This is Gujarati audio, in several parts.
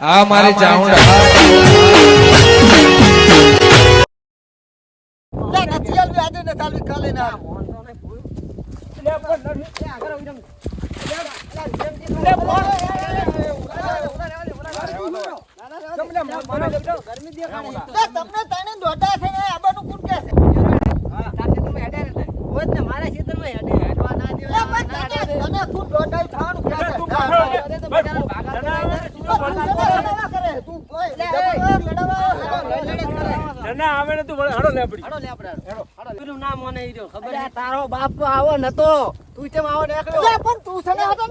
આ મારી ચાઉંડા ના તમને તને દોઢા છે ને આ કોણ કહે છે? લે, પણ તને- તને કોણ છે? ને. ના ને તારો ને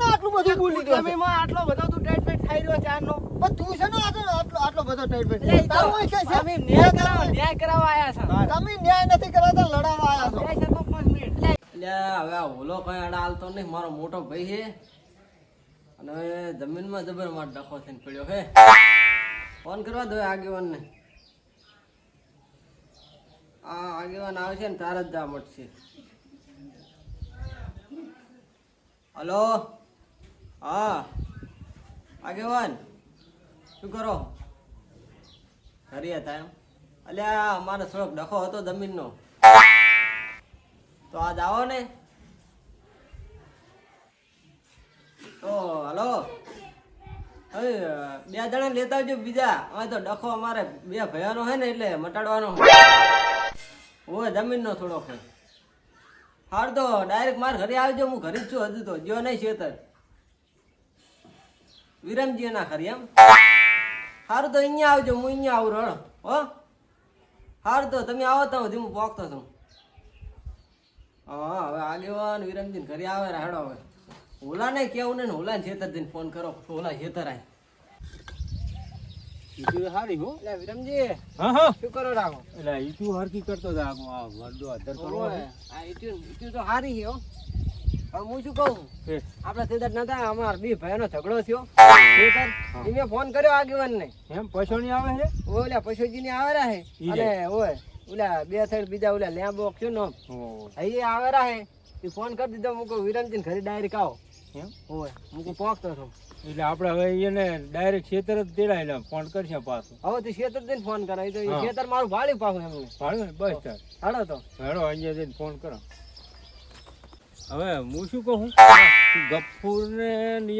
આટલું બધું તું ટ્રીટમેન્ટ થઈ રહ્યો ચારનો પણ તું છે ને આટલો આટલો- બધો ટાઈટ એટલે ઈ હોય છે? અમે ન્યાય કરાવવા ન્યાય કરાવવા આયા છે તમે ન્યાય નથી કરાતા લડાવા આયા છો હવે ઓલો કઈ અડાલતો નહીં, મારો મોટો ભાઈ છે અને હવે જમીનમાં જબર માર ડખો થઈને પડ્યો હે? ફોન કરવા દો આગેવાનને. આ આગેવાન આવશે ને તારા જ જા મળશે. હલો? હા. આગેવાન, શું કરો? ઘરે હતા એમ? અલ્યા, અમારે થોડોક ડખો હતો જમીનનો. તો આજ આવો ને. તો હલો. હવે બે જણા લેતા આવજો બીજા. હવે તો ડખો અમારે બે ભયાનો છે ને એટલે મટાડવાનો ઓય, જમીનનો થોડો હોય હાર તો ડાયરેક્ટ માર ઘરે આવજો, હું ઘરે જ છું હજુ તો. જો નહીં શેતર વિરમજી ના ખરી એમ. હારું તો અહીંયા આવજો, હું અહીંયા આવું રળ હો? હારું તો તમે આવો તો હું પોકતો છું. હા, હવે આગેવાન વિરમજી ઘરે આવે રે હેડો હવે ઓલા ને કેવું ને ઓલા ને છેતર દઈને ફોન કરો ઓલા છેતર આય. હારી હો. લે વિરમજી હા હા. શું કરો રાખો એટલે ઈટુ હરકી કરતો જા આ અધર આ તો હારી હો હવે હું શું કહું? આપણા નતા અમાર બી ભાઈનો ઝઘડો થયો. તેદાર એને ફોન કર્યો આગેવાન ને એમ પછોણી આવે છે ઓલા પશુજી ને આવે રહે અને ઓય ઓલા બે થડ બીજા ઓલા લેમ્બો છે નો અહીં આવે રહે ફોન કરી દીધો મુકો વિરમજી ઘરે ડાયરેક્ટ આવો. એમ? ઓય મુકો પોકતો છું. એટલે આપણે હવે એને ડાયરેક્ટ ખેતર જ તેડાય ફોન કરશે પાછું. હવે તું શેતર જઈને ફોન કરાવી તો હા. મારું ભાડ્યું પાછું એમને ભાડું બસ ચાલ હાડો તો. હેડો અહીંયા જઈને ફોન કરો. હવે હું શું કહું? તું ને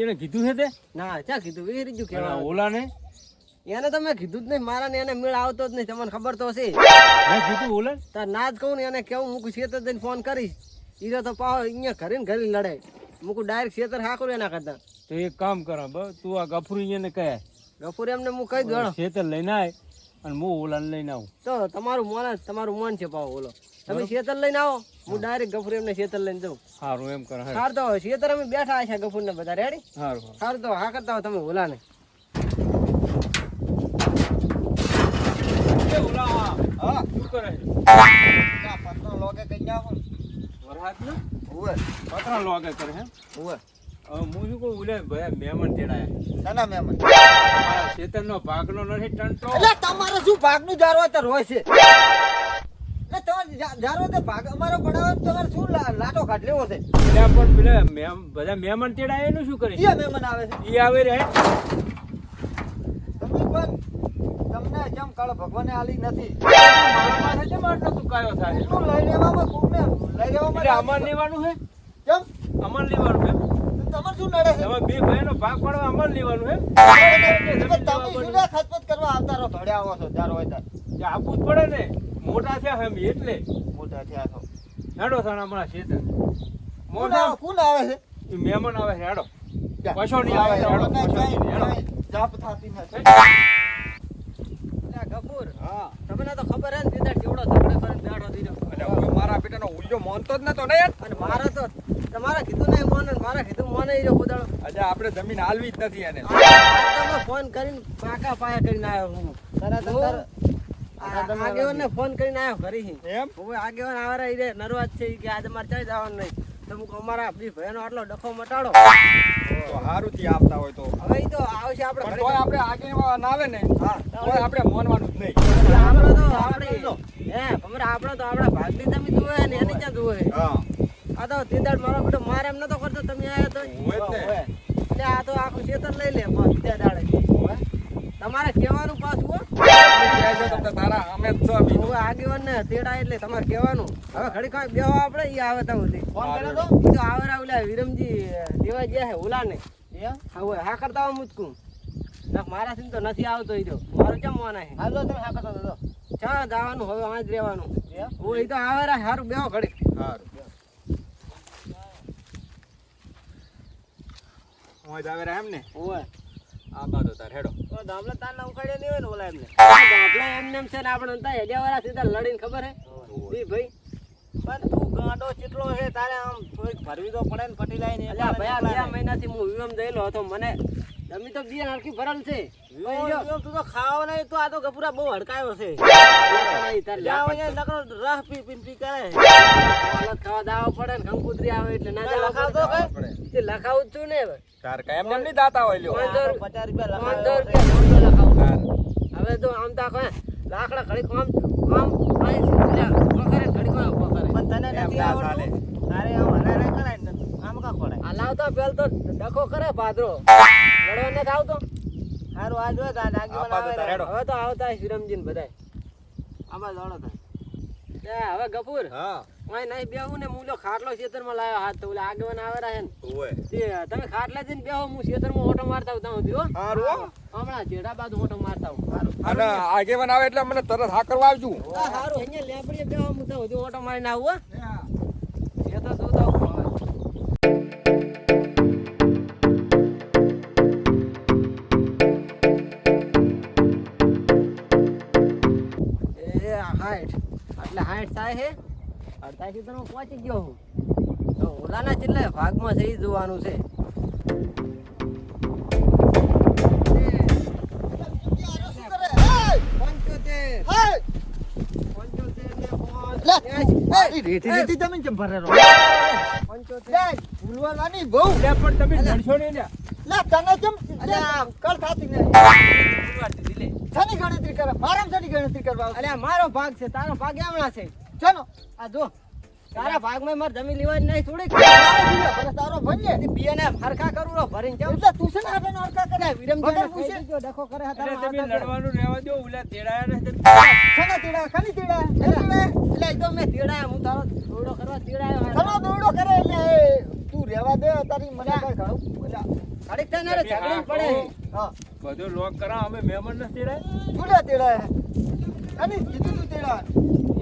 એને કીધું છે તે? ના ચા કીધું? એ અને કેવા ઓલા ને એને તો મેં કીધું જ નહીં. મારા ને એને મેળ આવતો જ નહીં. તમને ખબર તો હશે. મેં કીધું ઓલા? તાર ના જ કહું ને એને કેવું મૂકું શેતર જઈને ફોન કરીશ. ઈરો તો પાવ અહીંયા ઘરે ને ઘરે લડે મૂકું ડાયરેક્ટ ખેતર હાકરું એના કરતા. તો એક કામ કરો બ તું આ ગફુરી એને કહે. ગફુરી એમને હું કહી દઉં ખેતર લઈને આય અને હું ઓલા લઈને આવું. તો તમારું મન તમારું મન છે પાવ બોલો તમે ખેતર લઈને આવો. હું ડાયરેક્ટ ગફુર એમને ખેતર લઈને જાઉં. સારું એમ કરો સારું તો ખેતર અમે બેઠા છે ગફુર ને બધા. રેડી સારું સારું તો હા કરતા હો તમે ઓલા ને ઓલા હા. શું કરે પતનો લોગે કઈ આવો ને. વરસાદ ને ઉવે. પતરા લોગે કરે હે. હવે હું શું કહું ઓલે ભાઈ મહેમાન તેડાય. સના મહેમાન ખેતરનો ભાગનો નથી ટંટો. એટલે તમારે શું ભાગનું જારવાતર હોય છે? એટલે તમારે જા- જારવાતર ભાગ અમારો પડાવે તમારે શું લાટો કાઢ લેવો છે? એટલે પણ પેલા મેમ- બધા મહેમાન તેડાયા એનું શું કરે? કયા મહેમાન આવે છે. ઈ આવે રે. તમે પણ તમને જેમ કાળો ભગવાને આલી નથી. મારા પાસે કેમ આટલો તુકાયો થાય એટલું લઈ લેવામાં કોકને લઈ લેવામાં અમાર લેવાનું હે? કેમ? અમાર લેવાનું હે? તમારે શું નડે છે? તમે બે ભાઈનો ભાગ પાડવા અમાર લેવાનું હે? તમે શું ખતપત કરવા આવતા રહો ધડે આવો છો જાર હોય તાર જે આપવું જ પડે ને. મોટા થયા હમ એટલે. મોટા થયા છો. હેડો થાણા હમણાં છે મોટા કોણ આવે છે? મહેમાન આવે છે હેડો. પછો નહીં આવે હેડો. પછો નહીં, હેડો. જાપ થાતી નથી. એટલે ગફુર હા. તમને તો ખબર હે ને જેવડો ઝઘડો કરીને બેઠો દીધો મારા બેટાનો ઉલ્યો માનતો જ નતો ને અને મારે તો તમારા કીધું નહીં મોને ને મારે કીધું મોને ઈ કોદાળો ખુદાડો આપણે જમીન હાલવી જ નથી એને. ફોન કરીને પાકા પાયા કરીને આવ્યો હું. તરત હું અંદર આગેવાનને ફોન કરીને આવ્યો ઘરે એમ? હવે આગેવાન આવે રે નરવાજ છે કે આજે મારે ચાઈ જવાનું નહીં. તમે અમારા બી ભાઈનો આટલો ડખો મટાડો. તો હારું થી આવતા હોય તો. હવે તો આવશે આપણે તોય આપણે આગેવાન આવે ને હા. તોય આપણે માનવાનું જ નહીં. એટલે આપણે તો હે ભમરા આપણે તો આપણા ભાગની તમે જુએ ને એની ક્યાં જુએ હા. આ તો તીદાડ મારો બેટો મારે એમ નતો કરતો તમે આયા તો હોય જ ને. એટલે આ તો આખું ખેતર લઈ લે પણ બીજા દાડે મારે કહેવાનું પાછું હો. કહેજો તમને તારા અમે જ છો. હવે આગેવાન ને તેડા એટલે તમારે કહેવાનું. હવે ઘડી ખાઈ બેહો આપણે ઈ આવે ત્યાં સુધી. ફોન કર્યો તો? ઈ તો આવે ઓલા વિરમજી દેવા ગયા છે ઓલા ને એમ? હા કરતા હું ના મારાથી તો નથી આવતો ઈ તો. મારું કેમ મોના હે હાલો તમે હા કરતા તો ચા જવાનું હવે આજ રહેવાનું? હું ઈ તો આવે રે હારું બેહો ઘડી હારું. હું જ આવે રહ્યા એમ ને ઓય. આ બાજુ તાર હેડો. દામલા તાર ના ઉખાડ્યા નહીં હોય ને ઓલા એમને? એમ છે ને આપણે હેડિયા વાળા સીધા લડીને ખબર હે? ઈ ભાઈ. પણ તું ગાંડો ચેટલો છે તારે આમ થોડીક ભરવી તો પડે ને પટી લાઈને ભયા બે મહિનાથી હું વિવમ જયેલો હતો મને જમી તો બે હરખી ભરલ છે. તું તો ખાવા નહીં તો આ તો ગપુરા બહુ હડકાયો છે. નકરો રહ પી પી પી કરે. ખાવા દાવા પડે ને કંકુતરી આવે એટલે ના પડે. કઈ? તે લખાવું છું ને તાર કાંઈ એમ નહીં દાતા હોય લ્યો. પાંચસો રૂપિયા લખાવ. રૂપિયા લખાવું. હવે તો આમ તા કહે લાકડા ઘડી કામ કામ આઈ છે પકડે ઘડી કોઈ પકડે પણ તને નથી આવડતું? તારે આમ હલારે કરાય ને આમ કા ખોડાય આ લાવતો પેલ તો ડખો કરે પાદરો. લડવા આવતો હારું આજ હોય તાર આગેવાન આવે. હવે તો આવતા વિરમજી ને બધાય. આમાં દોડો. તે. હવે ગફુર. હા. ઓય નહીં બેહું ને મૂલો ખાટલો ખેતરમાં લાવ્યો. હાથ તો ઓલા આગેવાન આવે રહે ને. ઓય. તે તમે ખાટલા જઈને બેહો હું ખેતરમાં ઓટો મારતા હું ત્યાં હો. હારું હો. હમણાં જેડા બાદ ઓટો મારતા હું અને આગેવાન આવે એટલે મને તરત હા કરવા આવજો હારું અહીંયા લેબડીએ બેહો હું ત્યાં ઓટો મારીને આવું એટલે હાઈટ થાય છે અડધા હું પહોંચી ગયો હું. તો ઓલાના છેલ્લે ભાગમાં છે. એ જોવાનું છે ભૂલવાની બહુ. પણ તમે જણશો નહીં ને. તને કેમ. કર ખાતી નહીં. શેની ગણતરી કરે મારામ શેની ગણતરી કરવા અરે મારો ભાગ છે તારો ભાગ એમણા છે. ચલો આ જો તારા ભાગમાં મારે જમીન લેવાની નહીં મારો ભલે તારો ભણીએ. બીજાને હરખા કરું રો ભરીને જાવ એટલે તું છે ને આપણે હરખા કરે. વિરમજીને વગર પૂછે. જો ડખો કરે હા તારો તમે લડવાનું રહેવા દો ઉલા તેડાયા ને શેના તેડા ખાલી તેડા એટલે તો મેં તેડાયા, હું તારો દોડો કરવા તેડાયો ચલો દોડો કરે એટલે તું રહેવા દે તારી મને કઈ ખાવ? ઓલા, ઘડીક તને હારે ઝઘડીને પડે. બધો લોક કરા અમે મહેમાન નથી તેડાય જુડા તેડાય. અને કીધું તું તીડા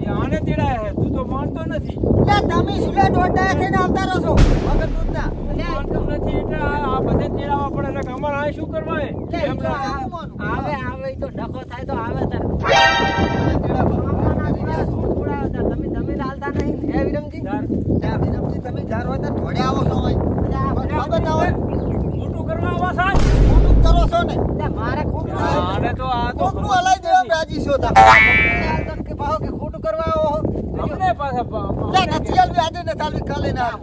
એ આને તેડાય હે તું તો માનતો નથી. લે તમે સુલા દોડતા ને આવતા રહો છો. દૂધના. તું માનતો નથી એટલે આ બધે તેડાવા પડે. એટલે અમારે આ શું કરવા હે ના-. આવે આવે તો ડખો થાય તો આવે તાર તીડા પર. ગામડાના દીકરા શું છોડાવે તાર? તમે જમીન હાલતા નહીં હે વિરમજી જા, વિરમજી, તમે જાર હોય તો ઢોળે આવો છો હોય. પણ ખબર ના હોય. મોટું કરવા આવા સાહેબ ખોટું જ કરો છો ને લે, મારે ખોટું આને તો આ તો કોકનું હલાઈ દેવા રાજી છો તા કે ભાવ કે ખોટું કરવા આવો. અમને પાછા લે, નથી હાલવી, આજે નથી હાલવી, કાલે ના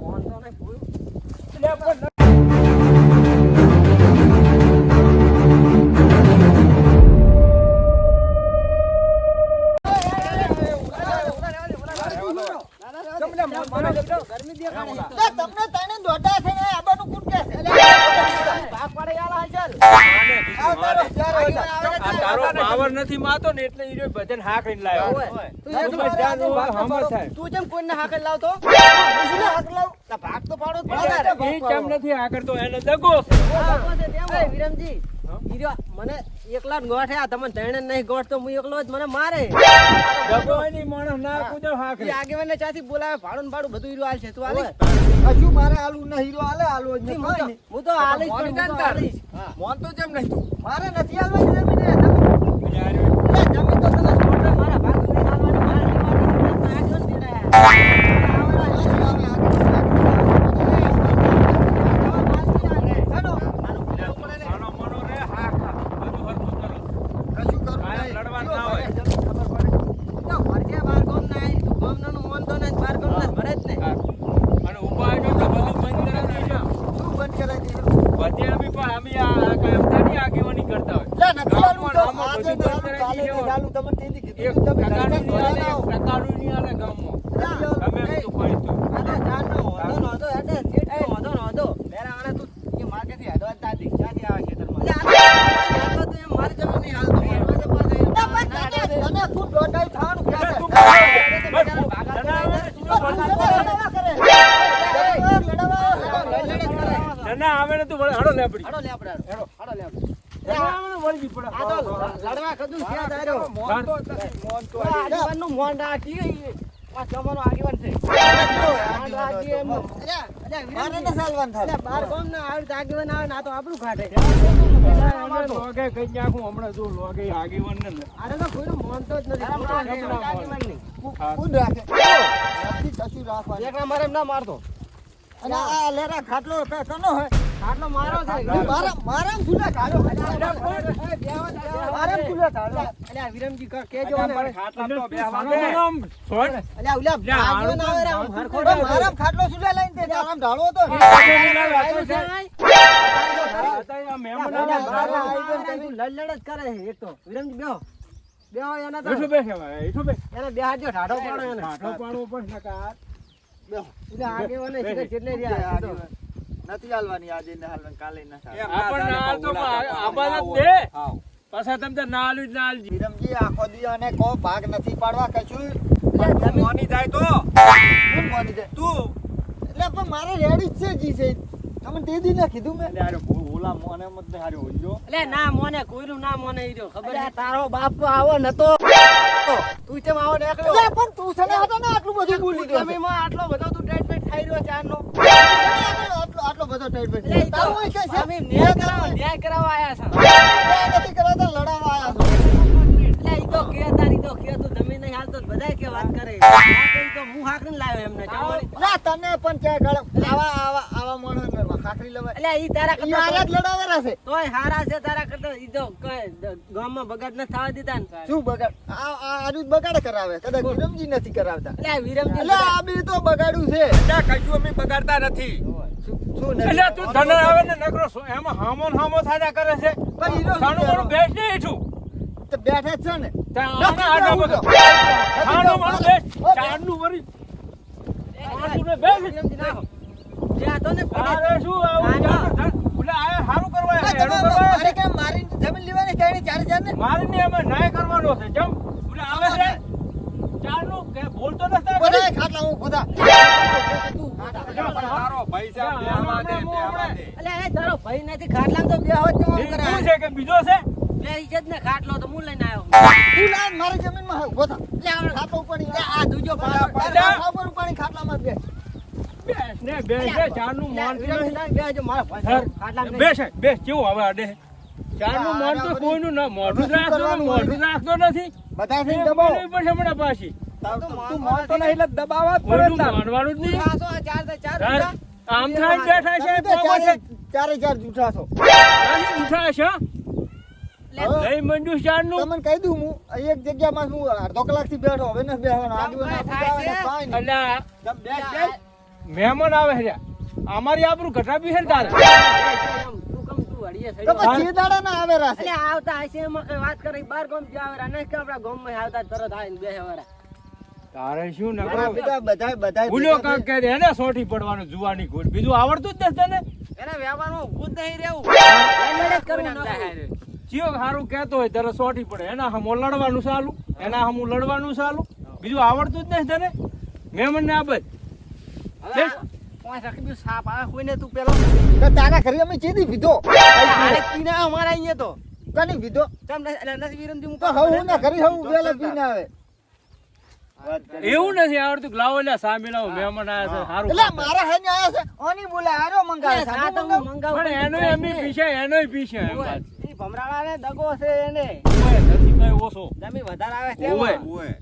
જેમ કોઈને હાકલ લાવતો લાવ. ભાગ તો પાડો જ ભાગ પડે તો ઈ કેમ નથી આ કરતો એને દગો. એ વિરમજી મને એકલા જ ગોઠે આ તમને ત્રણે નહીં ગોઠ તો હું એકલો જ મને મારે. માણસ ના ચાથી બોલાવે ભાડું ને ભાડું બધું હીરો હાલ છે. તું હજુ મારે આલુ ના હીરો હાલે આલુ જ નહીં, નહીં, હું તો- નહીં. હું તો હાલીશ પણ હું હાલીશ. મોન તો જેમ નહીં મારે નથી હાલવાની જમીન તો મારા ભાગ નહીં હાલવાનું, મારે આગળ તેડાયા. આવડા હાથી આવે, આગળ ચાલો, ચાલો. માનો મનો રે હા ખા બધું હરખું કરો કશું કરવું કાંઈ નહીં. લડવાનું જો ના હોય. હવે જમીન ખબર પડે. તો ભરજે બાર ગામના આઈ, તું ગામનાનું મોનતો ને બાર ગામના ભરે જ ને. અને ઊભા આવ્યો તો બધું બંધ કરાવી દેજો શું બંધ કરાવી દીધું? બધે અમે પણ અમે આ આ કાંઈ અમદાની આગેવાની કરતા હોય લે, નથી હાલવું તો ગામમાં આજે બધું ના બંધ હાલું, કરાવી કાલે દેજો. નથી હાલું. તમને તેથી એક કીધું. તમે ટકાનું ઘરે નહીં ઘરે હાલે, આવો. એક ટકાનું નહીં હાલે ગામમાં ગમે એમ તું કોઈ તો આ તો જાનનો હોદો નહોતો, એટલે જેટલો હોદો નહોતો. એટલે આ તો- આ તો તું એમ મારી જમીન નહીં હાલતો. વળગી પડે આ તો લડવા કદું છે દારો મોન તો નથી, મોન તો આ હજી. આગેવાનનું મોન રાખી આ જમાનો આગેવાન છે મોન રાખી એમનું. અલ્યા, અલ્યા, મારે વિરમજી. ન ચાલવાનું થાય અલ્યા, બાર ગામના આવી રીતે આગેવાન આવે ને આ તો આપણું ઘાટે અમે લોગે કઈ નાખું હમણાં જો લોગે આગેવાન ને આને તો કોઈનું માનતો જ નથી હમણાં ખોટા રાખવાનું. મારે ના મારતો. અને આ લેરા ખાટલો કનો હે આટલો મારો છે. મારા મારા મારા વિરમજી કેજો ને ખાટલા તો છોડ આવે આમ હરખો મારા ખાટલો સુલે લઈને તે ઢાળો લડ લડ જ કરે છે એક તો. વિરમજી બેહો. બેહો એના તો. હવે, બેઠો એને પાડો જેટલે રહ્યા. નથી હાલવાની આજે ને હાલવાની કાલે ન ના આપણને ચાલે, તો આબાદ દે. પાછા તમે નાલ જ નાલ. વિરમજી આખો દી અને કો ભાગ નથી પાડવા કશું? મોની જાય તો? માની જાય? તું? એટલે પણ મારે રેડી જ છે જી છે તમે તે દી ના કીધું મેં. અરે ઓલા મોને મત ને હારે હોજો. એટલે ના મોને કોઈનું ના મોને ઈ રહ્યો ખબર છે? તારો બાપ તો આવો નતો તું. તેમ આવો નીકળ્યો પણ તું સને હતો ને આટલું બધું બોલી ગયો તમે માં આટલો બધો તું ટેટ પેટ ખાઈ રહ્યો ચારનો. આટલો આટલો બધો ટાઈટ બેઠ. એટલે તારું હોય છે? અમે ન્યાય કરાવવા ન્યાય કરાવવા આયા છે. ન્યાય નથી કરાવતા લડાવવા આયા છો. એટલે ઈ તો કે તારી તો કે તું જમીન નહીં હાલતો બધાય કે વાત કરે. આ કઈ તો હું હાકરીને લાવ્યો એમને. ના તને પણ ક્યાં ગળ આવા આવા આવા માણસને હાકરી લેવા એટલે ઈ તારા કરતા આયા જ લડાવેલા છે. તોય હારા છે તારા કરતા. ઈ તો કઈ ગામમાં બગાડ ન થવા દીધા ને શું બગાડ? આ આ આજુ બગાડ કરાવે. કદાચ વિરમજી નથી કરાવતા. એટલે વિરમજી એટલે આ બી તો બગાડ્યું છે. કશું અમે બગાડતા નથી. એટલે તું ધન આવે ને નકરો એમાં હામો ને હામો થાજા કરે છે. પણ ઈનો સાનું મારું બેસ ને હેઠું. તો બેઠા છે ને. ત્યાં આડા બધો. સાનું મારું બેસ. ચારનું વળી. ચારનું બેસ. વિરમજી નાખો. તો ને પડે. શું આવું? ના, ના. ચાર- એટલે આ હારું કરવા હેડું કરવા મારે જમીન લેવાની ત્રણે ચાર ચાર ને મારી ને એમાં ન્યાય કરવાનો છે. જમ એટલે આવે છે. ચારનું કે બોલતો નથી બધાય ખાટલા હું ખુદા તારો પૈસા બેહવા દે બેહવા દે અલ્યા, તારો ભાઈ નથી ખાટલામાં તો બેહો જ કેમ કરે? શું છે કે બીજો છે? બેસી જ ને ખાટલો તો હું લઈને આવ્યો. તું લાવ મારી જમીનમાં હાવ, ઊભો થા. ખાટલો ઉપાડી લે, આ દૂજો પાડો. ઉપર ઉપાડી ખાટલામાં જ બે બેસ ને બેસ ને ચારનું લે, માનતું વિરમજી નથી. ના બેહજો, મારો ભાઈ સર, ખાટલામાં બેસ. હે, બેસ કેવું હવે અડે ચારનું કોઈનું ના મોઢું જ રાખતો મોઢું રાખતો નથી. બધા પડશે હમણાં પાછી. તું મોનતો નહીં એટલે દબાવવા પડે માનવાનું જ નહીં. આમ થાય બેઠા છે છે? ચારે ચારે ચાર જૂઠા છો છે તમને કહી દઉં હું એક જગ્યામાં હું અડધો કલાકથી બેઠો હવે નથી ના છે? મહેમાન આવે છે. અમારી આબરૂ છે તારે? ના આવે રાસે આવતા હશે વાત કરે બાર ગામથી આવે નહીં કે ગામમાં આવતા તરત આવીને બેસે વાળા તારે શું નકરો? બધા બધા બધા ભૂલ્યો કામ કે દે એને સોઠી પડવાનું જુવાની ખોટ બીજું આવડતું જ નથી તને? એને વ્યવહારમાં ઊભું જ નહીં રહેવું. ચિયો હારું. કહેતો હોય ત્યારે સોઠી પડે. એના હમો લડવાનું સાલું એના હમું લડવાનું સાલું બીજું આવડતું જ નથી તને? મહેમાન ને આબદ સાપ આ કોઈને તું પેલો. તારા ઘરે અમે ચીધી પીધો અમારા અહીંયા તો. કની પીધો તમને વિરમજી હું તો કહું. હું ના કરી હું પેલા પીને આવે. એવું નથી આવડતું લાવો એટલે સામે લાવો મહેમાન આવ્યા છે સારું એટલે મારા હે ને આયા છે ઓની બોલે આરો મંગાવે સાત મંગાવ. પણ એનો એમની પીછે એનોય પીછે એમ વાત. ઈ ભમરાળાને દગો છે એને. ઓય, નથી કઈ ઓછો. જમી વધારે આવે છે ઓય. ઓય.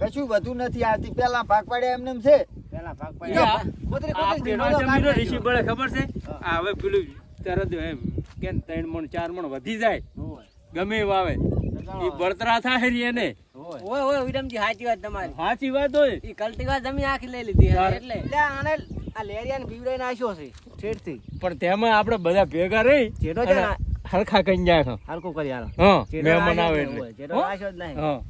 કશું વધુ નથી આવતી. પેલા ભાગ પાડ્યા એમને છે? પેલા ભાગ પાડ્યા. કોતરી કોતરી આપણે જમીનો ઋષિ બળે ખબર છે? આ હવે પેલું તરત એમ કે ત્રણ મણ ચાર મણ વધી જાય. ગમે વાવે એ બળતરા થાય એને. ઓય ઓય વિરમજી સાચી વાત તમારી. સાચી વાત હોય. ઈ કલ્ટીવા જમીન આખી લઈ લીધી એટલે. એટલે આને આ લેરિયાને બીવડાઈને આશ્યો છે ઠેઠથી. પણ તેમાં આપણે બધા ભેગા રહી જેઠો છે હરખા કઈ જાય હરખો કરી આલો. હા મહેમાન આવે એટલે. જેઠો આશ્યો જ નહીં. હા.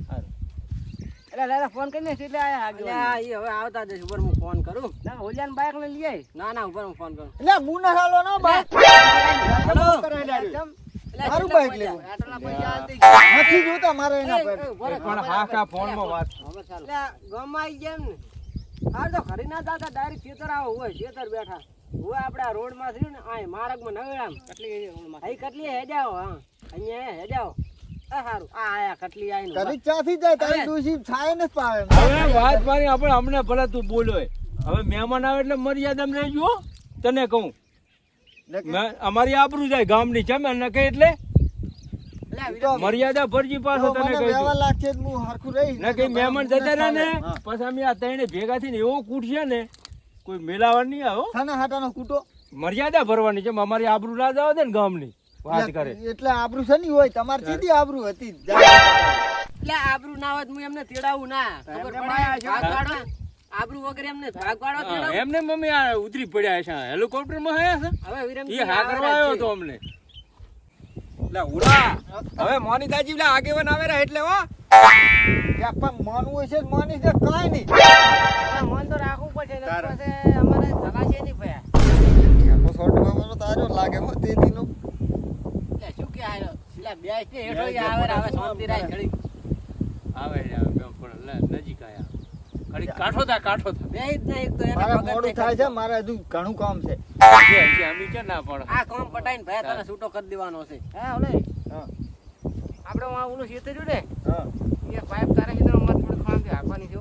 એટલે લાલા ફોન કરીને એટલે આયા આગળ ઈ હવે આવતા જશે ઉપર હું ફોન કરું. ના ઓલિયાન બાઈક લઈ લઈ ના ના ઉપર હું ફોન કરું. એટલે મુના હાલો નો બા હેલો. કરાવી એટલે મારું બાઈક લેવું. આટલા પૈસા આલતી જ. નથી જોતા મારે એના પર. પણ હાકા ફોનમાં વાત. એટલે ગમાઈ એમ ને. આ તો ખરી ના દાદા ડાયરેક્ટ ખેતર આવો હોય ખેતર બેઠા. હોય આપણે આ રોડમાં થયું ને આ માર્ગમાં નવડામ. કેટલી અહીં કેટલી હેજાઓ હા અહીંયા હેજાઓ આ આયા કટલી આઈને. ચાથી જાય તારી ડોશી છાય ને પાવે. હવે વાત મારી આપણે અમને ભલે તું બોલો હવે મહેમાન આવે એટલે મર્યાદા રહેજો જો તને કહું. મેં- અમારી આબરૂ જાય ગામની છે મેં નકે એટલે? મર્યાદા ફરજી પાસે તને કહી. ના કઈ મહેમાન જતા રહ્યા ને? પછી અમે આ ત્રણે ભેગા થઈને એવો કૂટશે ને કોઈ મેલાવા નહીં આવો થાના હાટાનો કૂટો. મર્યાદા ભરવાની છે અમારી આબરૂ ના જાવ દે ને ગામની વાત કરે. એટલે આબરૂ છે નહીં હોય તમારી સીધી આબરૂ હતી. એટલે આબરૂ ના હોત હું એમને તેડાવું ના. ખબર પાડો? આબરૂ વગર એમને ભાગ પાડો એમને મમ્મી આ ઉતરી પડ્યા છે હેલિકોપ્ટરમાં હયા હવે વિરમજી એ હા કરવા આવ્યો તો અમને. એટલે ઉડા. હવે મોનીતાજી પેલા આગેવાન આવે રહ્યા એટલે હો. ત્યાં પણ માનવું છે માની છે કાંઈ નહીં. મન તો રાખવું પડશે ને અમારે ધરાશે નહીં ભયા. તારો લાગે હો તે દીનો શું કે આયો? એટલે બેસ ને હેઠો ય આવે શાંતિ આવે છે, આવે બે નજીક આયા. છૂટો કરી દેવાનો છે. હા હા. આપણે આ ઓલું હા. એ પાઇપ તારે હિદર થોડું ખાંગે હાકવાની છે